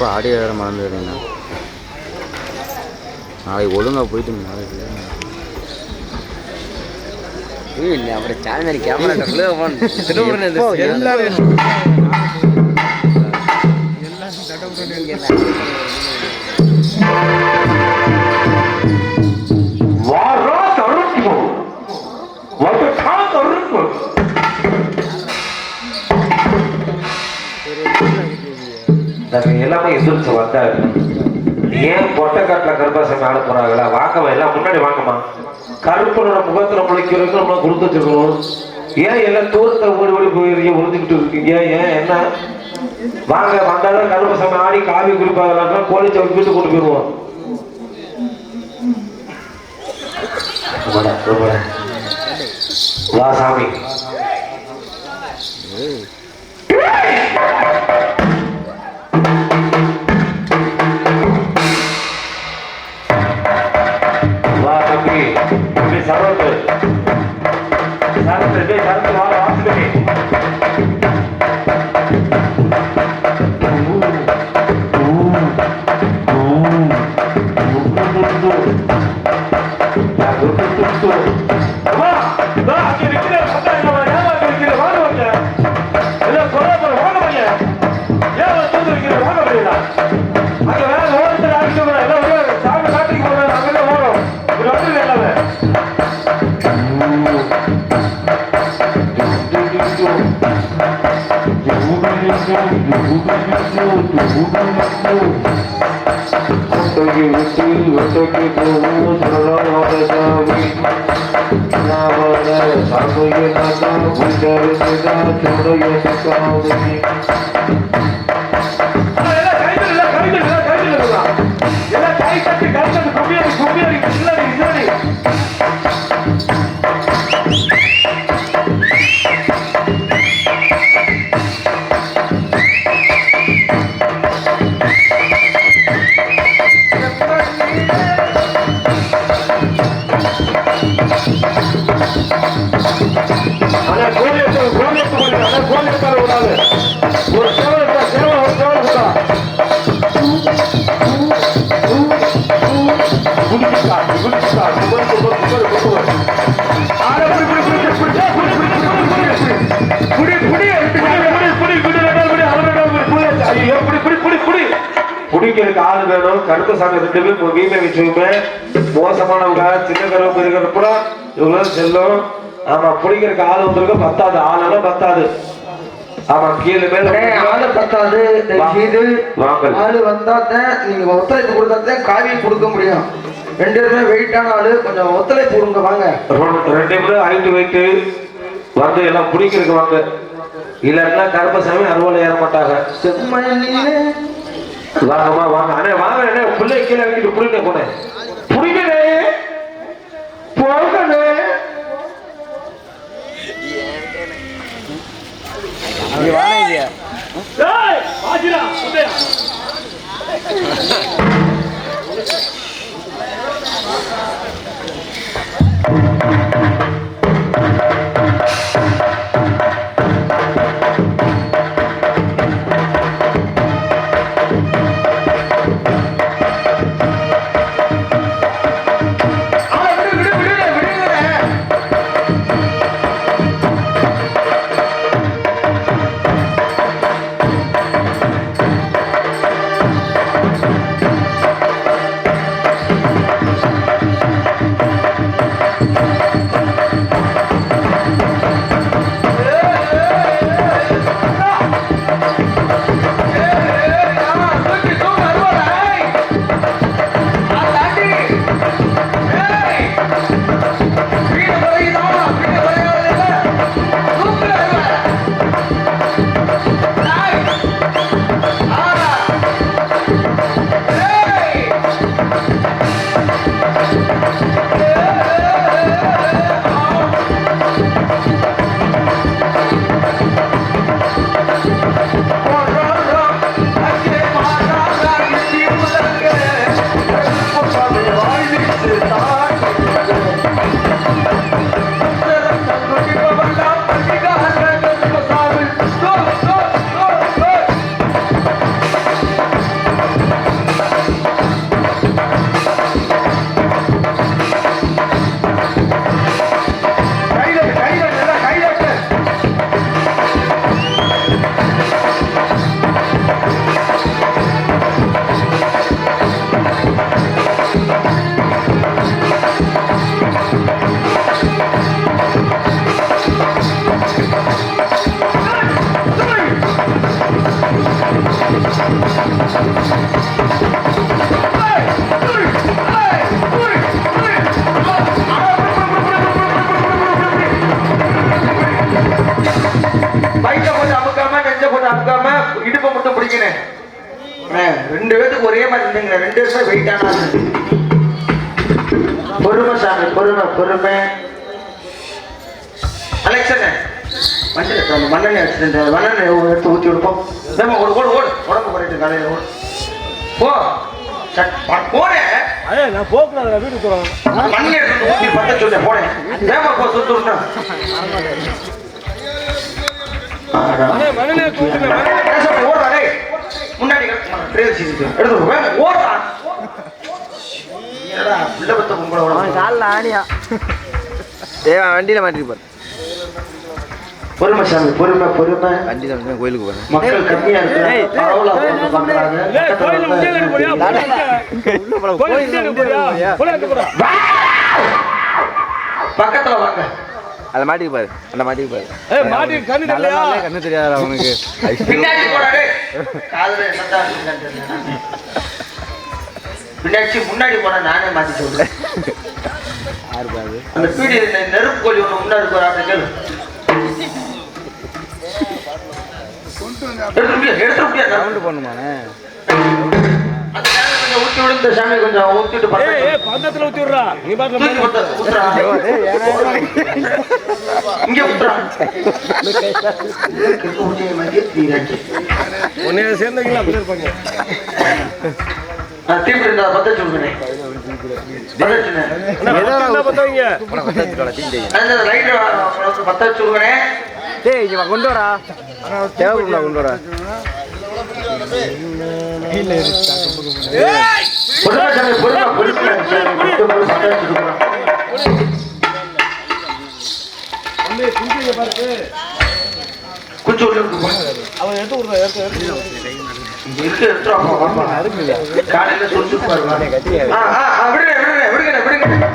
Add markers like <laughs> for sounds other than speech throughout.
<laughs> எப்போ ஆடியோ வேறு மறந்துடுறீங்க நாளைக்கு ஒழுங்காக போயிட்டு நாளைக்கு அப்புறம் சேனல் கேமரா எல்லாரும் நாங்கள் எல்லாமே எதிர்த்து வந்தாரு ஏன் பொட்டக்காட்டில் கருப்பாசாமி ஆட போறாங்களா? வாங்கம்மா எல்லாம் முன்னாடி வாங்கம்மா. கருப்பனோட முகத்துல முளைக்கிறதுக்கு நம்ம கொடுத்து வச்சிருக்கணும். ஏன் எல்லாம் தூரத்தை ஓடி ஓடி போயிருக்கீங்க? உறுதிக்கிட்டு இருக்கீங்க? ஏன்? என்ன? வாங்க வந்தாலும் கருப்பசாமி ஆடி காவி குறிப்பாக கோழி சவுக்கு வீட்டு கொண்டு போயிடுவோம். வா சாமி. সাধুকে প্রভু প্রণবে যাবি না বলে সাধুকে দাদা বুঝাবে সেটা চড়িয়ে শিখাবি அடுத்த சாமி ரெண்டுமே வீணை மோசமானவங்க சின்ன கருவு பெரிய இவங்க செல்லும். ஆமா பிடிக்கிறதுக்கு ஆள் வந்திருக்கும் பத்தாது. ஆளெல்லாம் பத்தாது. ஆமா கீழே மேல ஆளு பத்தாது. இது ஆளு வந்தாதான் நீங்க ஒத்துழைப்பு கொடுத்தாதான் காவி கொடுக்க முடியும். ரெண்டு பேருமே வெயிட்டான ஆளு. கொஞ்சம் ஒத்துழைப்பு கொடுங்க வாங்க. ரெண்டு பேரும் ஹைட்டு வெயிட்டு வந்து எல்லாம் பிடிக்கிறதுக்கு வாங்க இல்லைன்னா கருப்பசாமி அறுவலை ஏற மாட்டாங்க. செம்மணி வாங்கம்மா வாங்க. அண்ணே வாங்க அண்ணே. பிள்ளை கீழே வைக்கிட்டு புடிங்க போனே. புடிக்கணே போகணே வாங்க ரெண்டு பேத்துக்கு ஒரே மாதிரி இருந்தீங்க ரெண்டு பேருமே வெயிட் ஆனா பொறுமை சாமி பொறுமை பொறுமை. அலெக்சன் மஞ்சள் அந்த மண்ணெண்ணெய் வச்சுட்டு மண்ணெண்ணெய் எடுத்து ஊற்றி விடுப்போம். வேமா ஓடு ஓடு ஓடு உடம்பு குறைட்டு காலையில் ஓடு. போ. சட், வண்டியில் பாரு பொறுமை சாமி பொறுமை பொறுமை. வண்டி தான் கோயிலுக்கு மக்கள் கம்மியா பக்கத்துல வாங்க. அதை மாட்டிக்கு பாரு அந்த மாட்டிக்கு பாரு. ஏய் மாட்டி கண்ணு நல்ல கண்ணு தெரியாது அவனுக்கு. பின்னாடி முன்னாடி போனா நானே மாத்தி சொல்றேன். யாரு பாரு? அந்த பீடி நெருப்பு கோழி ஒண்ணு முன்னாடி போற அப்படி கேளு. எடுத்து விட்டியா? எடுத்து? சவுண்டு பண்ணுமாண்ணே அந்த சாமி கொஞ்சம் ஊத்தி விடு, இந்த சாமி கொஞ்சம் ஊத்திட்டு பந்தத்துல ஊத்தி விடுறா நீ. இங்க. உன்னைய அப்படி இருப்பாங்க. கொண்டு வாடா. தேவைப்படுங்களா கொண்டு சாமி உள்ள அவன் எடுத்து விடுறா எடுத்து எடுத்து காலையில சொல்லி பாருங்க விடுங்க விடுங்க விடுங்க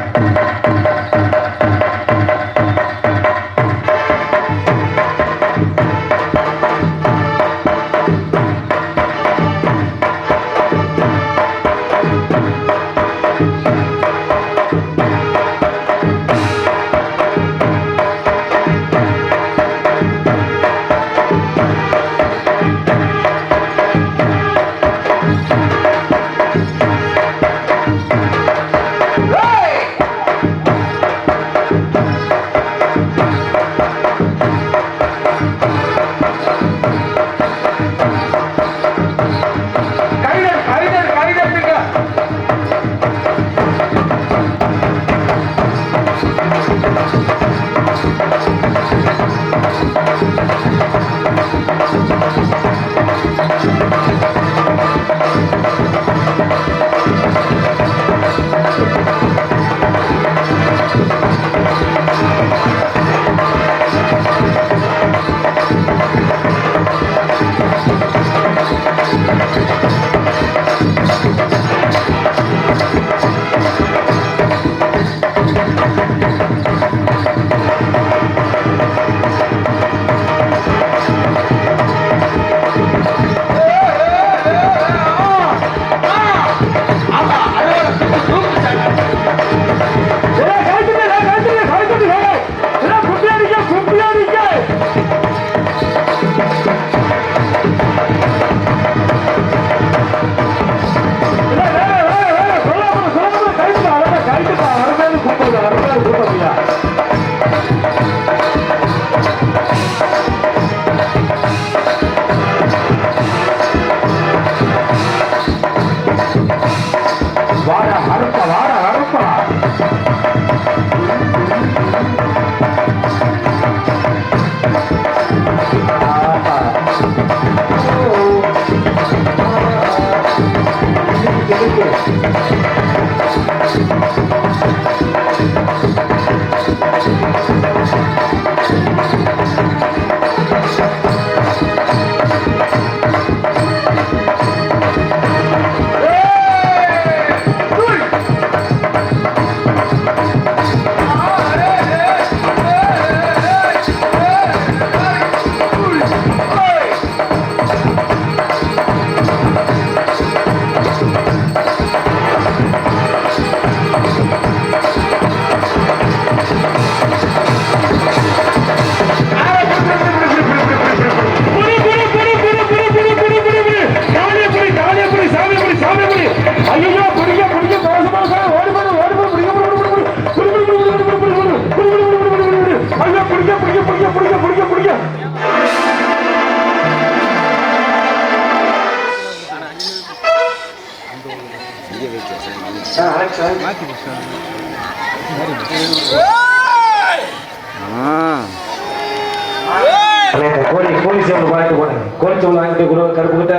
போனேன் கோழி வாங்கிட்டு குரு கருப்பு கிட்ட.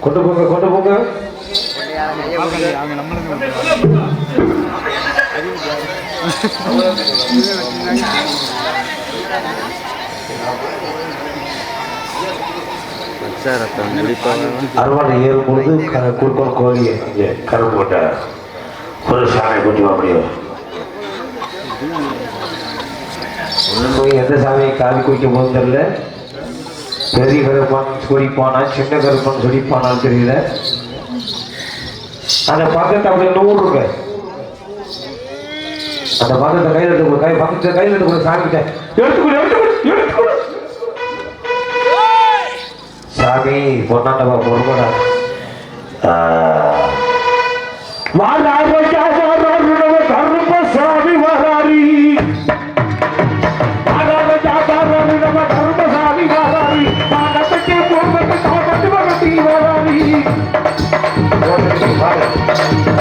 கொண்டு போங்க கொண்டு போங்க. பச்சை ரத்தம் ஏறும் பொழுது குறுக்கோள் கோழி இங்கே கருப்பு கொண்ட ஒரு சாமி கொண்டு அப்படியே. முடியும் ஒன்றும் போய் எந்த சாமியை காவி குடிக்க போதும் தெரியல. பெரிய கருப்பான் குடிப்பானா சின்ன கருப்பான் குடிப்பானான்னு தெரியல. அந்த பக்கத்தை அப்படியே நூறு இருக்கு. அந்த பக்கத்தை கையில் எடுத்து கை பக்கத்தை கையில் எடுத்து சாமி கிட்ட. எடுத்துக்கொடு எடுத்துக்கொடு எடுத்துக்கொடு. சாமி பொன்னாண்டவா பொறுமடா. கருப்ப கருப்ப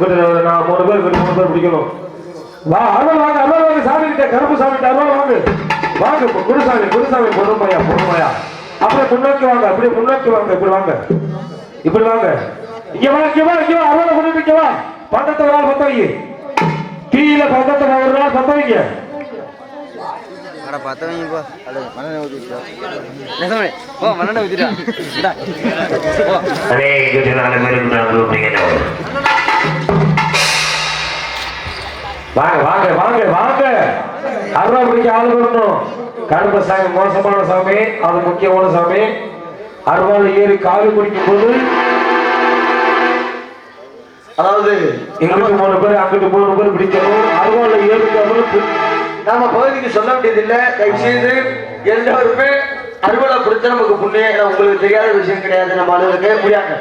நான் மூணு பேர் மூணு பேர் பிடிக்கணும். வா அறுவாள் வாங்க அறுவாள் வாங்க சாமி கிட்ட கருப்பு சாமி கிட்ட அறுவாள் வாங்க வாங்க குருசாமி குருசாமி பொறுமையா பொறுமையா. அப்படியே முன்னோக்கி வாங்க அப்படியே முன்னோக்கி வாங்க இப்படி வாங்க. இப்படி வாங்க. இங்க வா இங்க வா இங்க வா அறுவாள் கொண்டு இங்க வா. பந்தத்தை ஒரு நாள் பத்த வைங்க கீழே பந்தத்தை ஒரு நாள் பத்த வைங்க அட பத்தவங்கப்பா அது மண்ணெண்ணெய் ஊற்றிட்டா நெசமே ஓ மண்ணெண்ணெய் ஊற்றிட்டா இந்தா ஓ அதே இங்கிட்டு நாலு பேர் வாங்க வாங்க வாங்க வாங்க. அருவா பிடிக்க ஆள் வரணும் கருப்ப சாமி மோசமான சாமி அது முக்கியமான சாமி. அருவாள் ஏறி காலு குடிக்கும் போது அதாவது இங்கிட்டு மூணு பேர் அங்கிட்டு மூணு பேர் பிடிக்கணும். அருவாள் ஏறிக்காமல் நாம பகுதிக்கு சொல்ல வேண்டியதில்லை. தயவு செய்து எல்லோருமே அறுவலை கொடுத்து நமக்கு புண்ணியம். உங்களுக்கு தெரியாத விஷயம் கிடையாது நம்ம அலுவலுக்கு முடியாங்க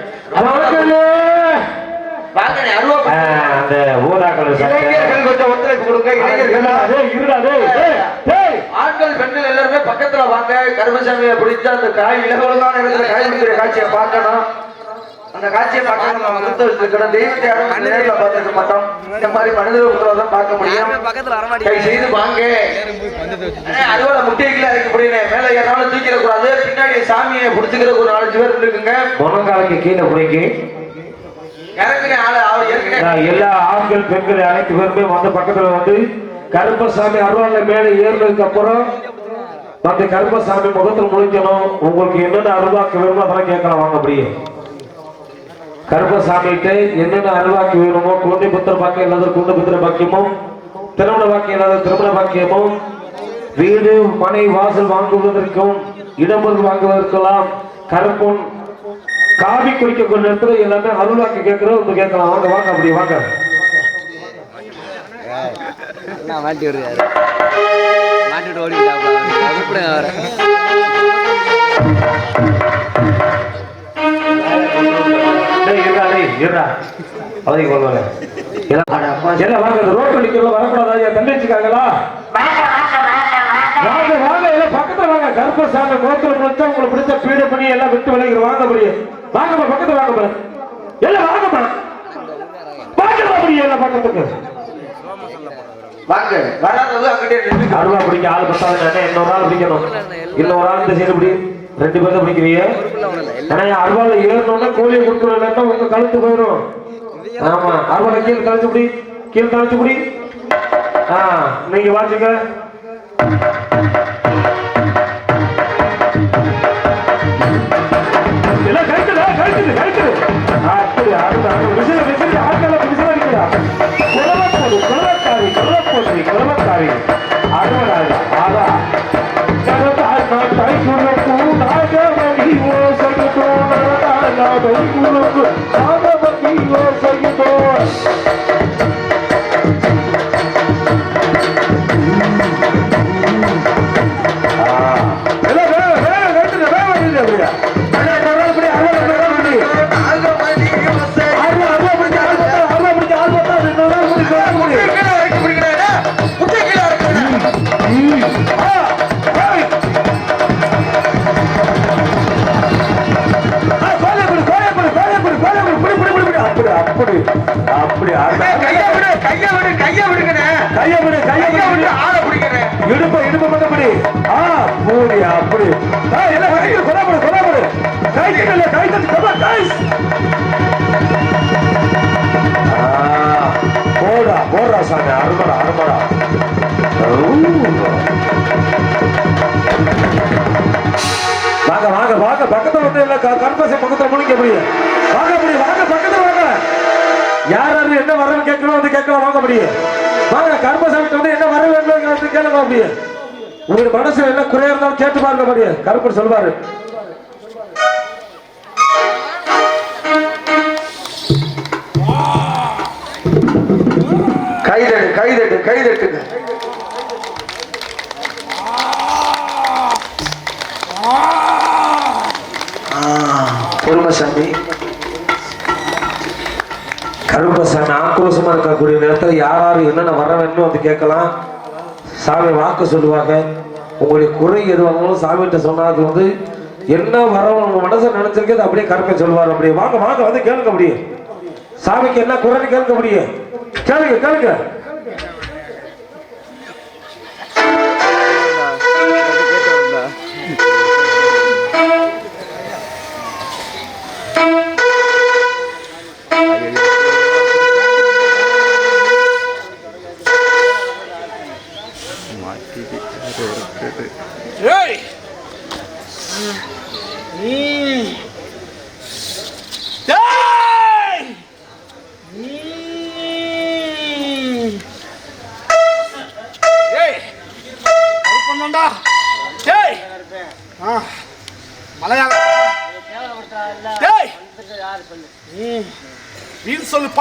வாங்க அருவா அந்த ஊதாக்கள் இளைஞர்கள் இளைஞர்கள். டேய் ஆண்கள் பெண்கள் எல்லாருமே பக்கத்துல வாங்க. கருமசாமியை பிடிச்சு அந்த காய் இலவலமான இடத்துல காய் பிடிக்கிற காட்சியை பார்க்கணும். அந்த காட்சியை பார்க்கணும். நம்ம கிறிஸ்தவ வச்சிருக்கணும் தெய்வத்தை யாரும் நேரில் பார்த்துருக்க மாட்டோம். இந்த மாதிரி மனித தான் பார்க்க முடியும். கை செய்து வாங்க. முட்டைக்குள்ள இறக்கி முடியுங்க மேல ஏறாலும் தூக்கிட கூடாது பின்னாடி சாமியை பிடிச்சிக்கிற ஒரு நாலஞ்சு பேர் இருக்குங்க. முழங்காலுக்கு கீழே பிடிக்கி இறக்குங்க ஆளு அவர் ஏற்கனவே நான் எல்லா ஆண்கள் பெண்கள் அனைத்து பேருமே வந்து பக்கத்துல வந்து கருப்பசாமி அருவாள மேலே ஏறினதுக்கு அப்புறம் வந்து கருப்பசாமி முகத்தில் முடிஞ்சணும் உங்களுக்கு என்னென்ன அருவாக்கு வேணுமோ அதெல்லாம் கேட்கலாம். வாங்க அப்படியே. கருப்பசாமிகிட்ட என்னென்ன அருவாக்கு வேணுமோ குழந்தை புத்திர பாக்கியம் இல்லாத குழந்தை புத்திர பாக்கியமும் திருமண பாக்கியம் இல்லாத திருமண பாக்கியமும் வீடு மனை வாசல் வாங்குவதற்கும் இடம்பொருள் வாங்குவதற்கெல்லாம் கருப்பன் காவி குடிக்க கொண்ட இடத்துல எல்லாமே அருள்வாக்கு கேட்கிறோம் வந்து கேட்கலாம். வாங்க வாங்க அப்படி வாங்க. மாட்டி வருவாரு மாட்டிட்டு நிக்கிறோம் வரக்கூடாது? ஐயா தண்டிச்சுக்காங்களா வாங்க வாங்க எல்லாம் பக்கத்துல வாங்க கர்ப்பசாமி முகத்துல முடிச்சா உங்களுக்கு பிடிச்ச பீட பண்ணி எல்லாம் விட்டு விலகிடும் வாங்க அப்படியே வாங்கம்மா பக்கத்துல வாங்கம்மா எல்லாம் வாங்கம்மா வாங்கம்மா அப்படியே எல்லாம் பக்கத்துக்கு. வாங்க. வராதது அங்கிட்டே அருவா பிடிக்க ஆள் பத்தாது இன்னொரு ஆள் பிடிக்கணும். இன்னொரு ஆள் இந்த சைடு பிடி. ரெண்டு பேரும் பிடிக்கிறீங்க. ஆனா அருவால ஏறணும்னா கோழியை கொடுக்கணும்னா உங்க கழுத்து போயிடும். ஆமா அருவாலை கீழே கழிச்சு பிடி. கீழே கழிச்சு பிடி. ஆ நீங்க வாச்சுங்க பக்கத்துல பக்கத்துல முழிக்க முடியும் வாங்க முடியும் வாங்க பக்கத்துல வாங்க. யார் யாரு என்ன வரவு கேட்கணும் வந்து கேட்கலாம் வாங்க முடியும் வாங்க கருப்பசாமி வந்து என்ன வரவு வேண்டும் வந்து கேளுங்க முடியும் உங்க மனசுல என்ன குறையா இருந்தாலும் கேட்டு பாருங்க முடியும் கருப்பர் சொல்வாரு. கைதட்டு கைதட்டு கைதட்டுங்க பொறுமைசாமி கருப்பசாமி ஆக்ரோஷமா இருக்கக்கூடிய நேரத்தில் யார் என்னென்ன வர வேணும் வந்து கேட்கலாம். சாமி வாக்கு சொல்லுவாங்க. உங்களுடைய குறை எது வந்தாலும் சாமிகிட்ட சொன்னது அது வந்து என்ன வர உங்க மனசை நினைச்சிருக்கே அப்படியே கருப்பை சொல்லுவார் அப்படியே. வாங்க வாங்க வந்து கேளுங்க முடியும் சாமிக்கு என்ன குறைன்னு கேட்க முடியும் கேளுங்க கேளுங்க.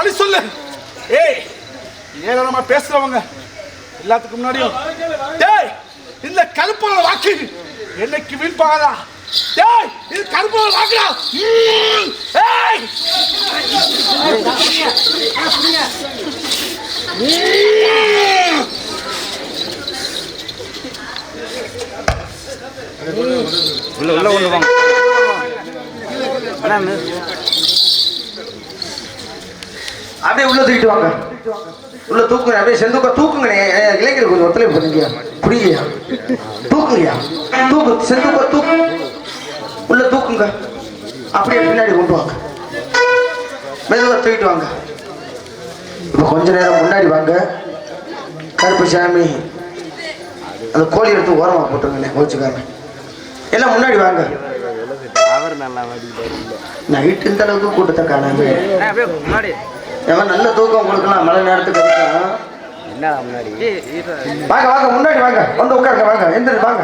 வீண் சொல்லு பழி சொல்லு ஏய் ஏளனமா பேசுறவங்க எல்லாத்துக்கும் முன்னாடியும் டேய் இந்த கருப்போட வாக்கு என்னைக்கு வீழ்பாகதா டேய் இது கருப்போட வாக்குடா. ஏய். உள்ள உள்ள வாங்க அண்ணா அப்படியே உள்ள தூக்கிட்டு வாங்க. உள்ள தூக்குங்க அப்படியே செந்துக்க தூக்குங்க இளைஞர் கொஞ்சம் ஒத்துழைப்பு பண்ணுங்கயா புரியலையா தூக்குங்கய்யா. தூக்கு செந்துக்க தூக்கு. உள்ள தூக்குங்க. அப்படியே பின்னாடி கொண்டு வாங்க. மெதுவாக தூக்கிட்டு வாங்க. இப்போ கொஞ்ச நேரம் முன்னாடி வாங்க. கருப்பு சாமி. அந்த கோழி எடுத்து ஓரமாக போட்டுருங்கண்ணே கோச்சுக்காரங்க எல்லாம் முன்னாடி வாங்க. நைட்டு இந்த அளவுக்கு கூட்டத்தை காணாமே. எவன் நல்ல தூக்கம் கொடுக்கலாம் மழை நேரத்துக்கு இருக்கான் என்ன முன்னாடி? ஏய் இரு. வாங்க வாங்க முன்னாடி வாங்க. வந்து உட்காருங்க வாங்க. எந்திரி வாங்க.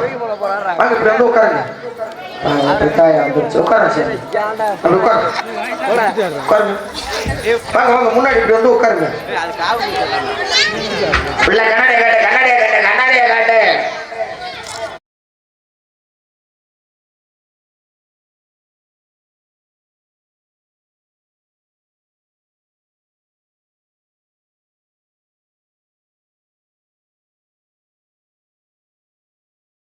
வாங்க இப்படி வந்து உட்காருங்க. முன்னாடி இப்படி வந்து உட்காருங்க.